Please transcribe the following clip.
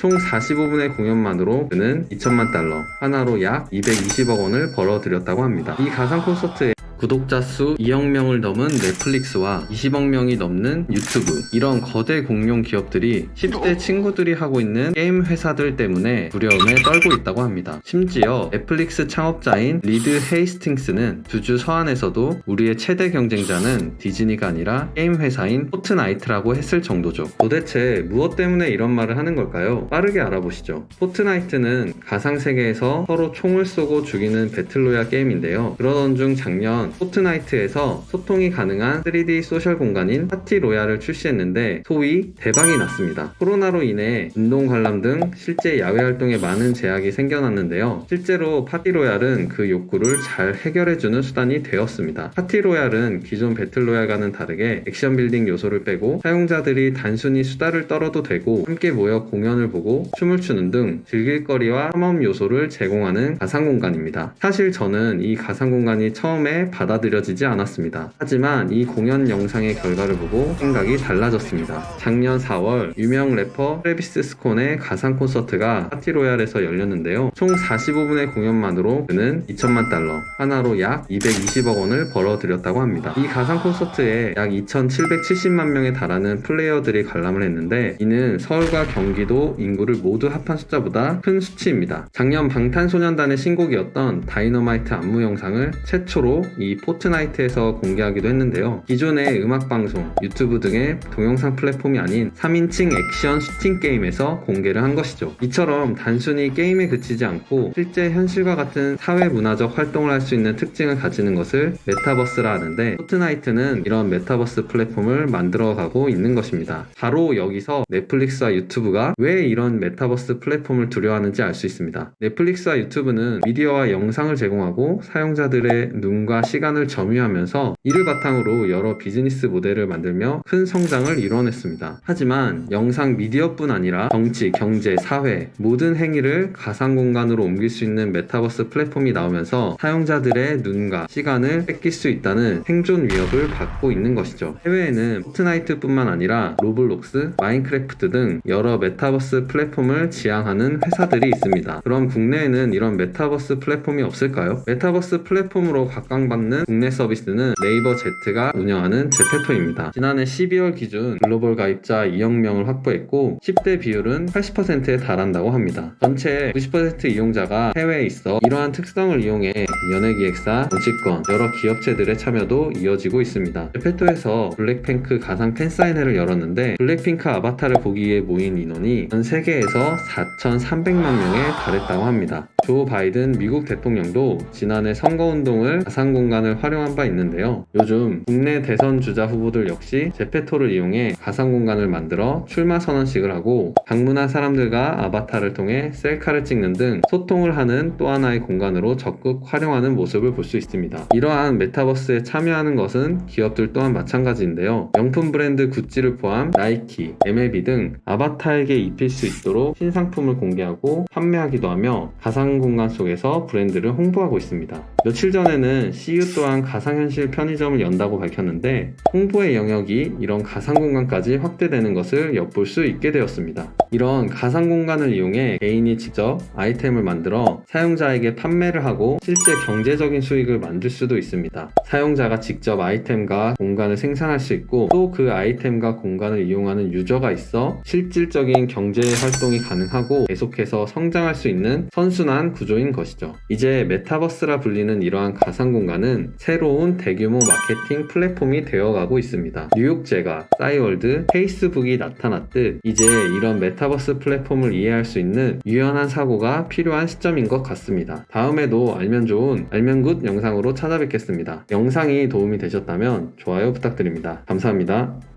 총 45분의 공연만으로 그는 2천만 달러, 하나로 약 220억 원을 벌어들였다고 합니다. 이 가상 콘서트에 구독자 수 2억 명을 넘은 넷플릭스와 20억 명이 넘는 유튜브 이런 거대 공룡 기업들이 10대 친구들이 하고 있는 게임 회사들 때문에 두려움에 떨고 있다고 합니다. 심지어 넷플릭스 창업자인 리드 헤이스팅스는 주주 서한에서도 우리의 최대 경쟁자는 디즈니가 아니라 게임 회사인 포트나이트라고 했을 정도죠. 도대체 무엇 때문에 이런 말을 하는 걸까요? 빠르게 알아보시죠. 포트나이트는 가상 세계에서 서로 총을 쏘고 죽이는 배틀로얄 게임인데요. 그러던 중 작년 포트나이트에서 소통이 가능한 3D 소셜 공간인 파티 로얄을 출시했는데 소위 대박이 났습니다. 코로나로 인해 운동 관람 등 실제 야외 활동에 많은 제약이 생겨났는데요. 실제로 파티 로얄은 그 욕구를 잘 해결해주는 수단이 되었습니다. 파티 로얄은 기존 배틀 로얄과는 다르게 액션 빌딩 요소를 빼고 사용자들이 단순히 수다를 떨어도 되고 함께 모여 공연을 보고 춤을 추는 등 즐길 거리와 탐험 요소를 제공하는 가상 공간입니다. 사실 저는 이 가상 공간이 처음에 받아들여지지 않았습니다. 하지만 이 공연 영상의 결과를 보고 생각이 달라졌습니다. 작년 4월 유명 래퍼 트래비스 스콘의 가상 콘서트가 파티 로얄에서 열렸는데요. 총 45분의 공연만으로 그는 2천만 달러, 하나로 약 220억 원을 벌어들였다고 합니다. 이 가상 콘서트에 약 2,770만 명에 달하는 플레이어들이 관람을 했는데 이는 서울과 경기도 인구를 모두 합한 숫자보다 큰 수치입니다. 작년 방탄소년단의 신곡이었던 다이너마이트 안무 영상을 최초로 이 포트나이트에서 공개하기도 했는데요. 기존의 음악방송, 유튜브 등의 동영상 플랫폼이 아닌 3인칭 액션 슈팅 게임에서 공개를 한 것이죠. 이처럼 단순히 게임에 그치지 않고 실제 현실과 같은 사회 문화적 활동을 할 수 있는 특징을 가지는 것을 메타버스라 하는데 포트나이트는 이런 메타버스 플랫폼을 만들어가고 있는 것입니다. 바로 여기서 넷플릭스와 유튜브가 왜 이런 메타버스 플랫폼을 두려워하는지 알 수 있습니다. 넷플릭스와 유튜브는 미디어와 영상을 제공하고 사용자들의 눈과 시간을 점유하면서 이를 바탕으로 여러 비즈니스 모델을 만들며 큰 성장을 이뤄냈습니다. 하지만 영상 미디어뿐 아니라 정치, 경제, 사회 모든 행위를 가상 공간으로 옮길 수 있는 메타버스 플랫폼이 나오면서 사용자들의 눈과 시간을 뺏길 수 있다는 생존 위협을 받고 있는 것이죠. 해외에는 포트나이트뿐만 아니라 로블록스, 마인크래프트 등 여러 메타버스 플랫폼을 지향하는 회사들이 있습니다. 그럼 국내에는 이런 메타버스 플랫폼이 없을까요? 메타버스 플랫폼으로 각광받는 국내 서비스는 네이버 Z가 운영하는 제페토입니다. 지난해 12월 기준 글로벌 가입자 2억 명을 확보했고 10대 비율은 80%에 달한다고 합니다. 전체 90% 이용자가 해외에 있어 이러한 특성을 이용해 연예기획사, 정치권, 여러 기업체들의 참여도 이어지고 있습니다. 제페토에서 블랙핑크 가상 팬사인회를 열었는데 블랙핑크 아바타를 보기 위해 모인 인원이 전 세계에서 4,300만 명에 달했다고 합니다. 조 바이든 미국 대통령도 지난해 선거운동을 가상 공간을 활용한 바 있는데요. 요즘 국내 대선 주자 후보들 역시 제페토를 이용해 가상 공간을 만들어 출마 선언식을 하고 방문한 사람들과 아바타를 통해 셀카를 찍는 등 소통을 하는 또 하나의 공간으로 적극 활용하는 모습을 볼 수 있습니다. 이러한 메타버스에 참여하는 것은 기업들 또한 마찬가지인데요. 명품 브랜드 구찌를 포함 나이키, MLB 등 아바타에게 입힐 수 있도록 신상품을 공개하고 판매하기도 하며 가상 공간 속에서 브랜드를 홍보하고 있습니다. 며칠 전에는 CU 또한 가상현실 편의점을 연다고 밝혔는데 홍보의 영역이 이런 가상 공간까지 확대되는 것을 엿볼 수 있게 되었습니다. 이런 가상 공간을 이용해 개인이 직접 아이템을 만들어 사용자에게 판매를 하고 실제 경제적인 수익을 만들 수도 있습니다. 사용자가 직접 아이템과 공간을 생산할 수 있고 또 그 아이템과 공간을 이용하는 유저가 있어 실질적인 경제 활동이 가능하고 계속해서 성장할 수 있는 선순환 구조인 것이죠. 이제 메타버스라 불리는 이러한 가상 공간은 새로운 대규모 마케팅 플랫폼이 되어가고 있습니다. 뉴욕제가, 싸이월드, 페이스북이 나타났듯 이제 이런 메타버스 플랫폼을 이해할 수 있는 유연한 사고가 필요한 시점인 것 같습니다. 다음에도 알면 좋은 알면 굿 영상으로 찾아뵙겠습니다. 영상이 도움이 되셨다면 좋아요 부탁드립니다. 감사합니다.